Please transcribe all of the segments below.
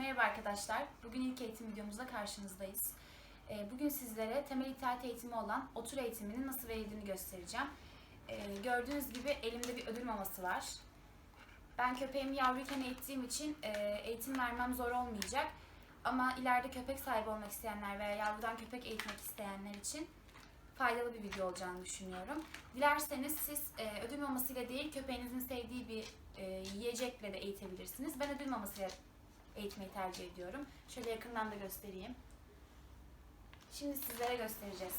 arkadaşlar. Bugün ilk eğitim videomuzda karşınızdayız. Ee, Bugün sizlere temel itaat eğitimi olan otur eğitiminin nasıl verildiğini göstereceğim. Ee, Gördüğünüz gibi elimde bir ödül maması var. Ben köpeğimi yavruyken eğittiğim için e, eğitim vermem zor olmayacak. Ama ileride köpek sahibi olmak isteyenler veya yavrudan köpek eğitmek isteyenler için faydalı bir video olacağını düşünüyorum. Dilerseniz siz e, ödül mamasıyla değil köpeğinizin sevdiği bir e, yiyecekle de eğitebilirsiniz. Ben ödül mamasıyla eğitmeyi tercih ediyorum. Şöyle yakından da göstereyim. Şimdi sizlere göstereceğiz.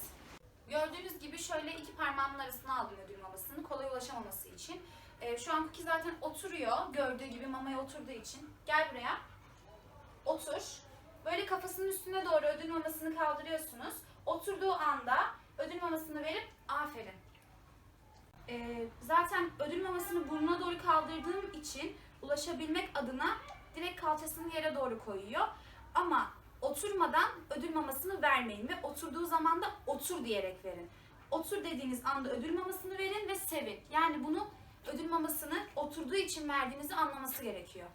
Gördüğünüz gibi şöyle iki parmağımın arasına aldım ödül mamasını kolay ulaşamaması için. Ee, şu an Cookie zaten oturuyor. Gördüğü gibi mamaya oturduğu için. Gel buraya. Otur. Böyle kafasının üstüne doğru ödül mamasını kaldırıyorsunuz. Oturduğu anda ödül mamasını verip aferin. Ee, zaten ödül mamasını burnuna doğru kaldırdığım için ulaşabilmek adına direkt kalçasını yere doğru koyuyor. Ama oturmadan ödül mamasını vermeyin ve oturduğu zaman da otur diyerek verin. Otur dediğiniz anda ödül mamasını verin ve sevin. Yani bunu ödül mamasını oturduğu için verdiğinizi anlaması gerekiyor.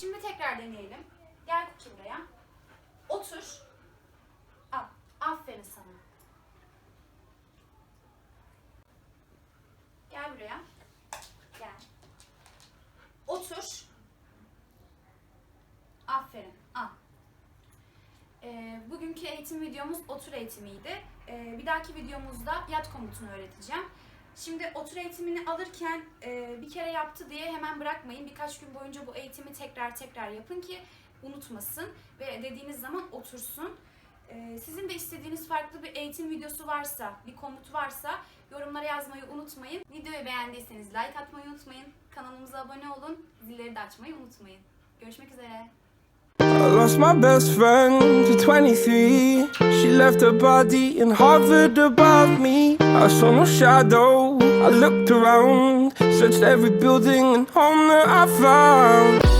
Şimdi tekrar deneyelim. Gel Cookie buraya. Otur. Al. Aferin sana. Gel buraya. Gel. Otur. Aferin. Al. Ee, bugünkü eğitim videomuz otur eğitimiydi. Ee, bir dahaki videomuzda yat komutunu öğreteceğim. Şimdi otur eğitimini alırken e, bir kere yaptı diye hemen bırakmayın. Birkaç gün boyunca bu eğitimi tekrar tekrar yapın ki unutmasın ve dediğiniz zaman otursun. Ee, sizin de istediğiniz farklı bir eğitim videosu varsa, bir komut varsa yorumlara yazmayı unutmayın. Videoyu beğendiyseniz like atmayı unutmayın. Kanalımıza abone olun. Zilleri de açmayı unutmayın. Görüşmek üzere. I lost my best friend to 23. She left her body and hovered above me. I saw no shadow. I looked around, searched every building and home that I found.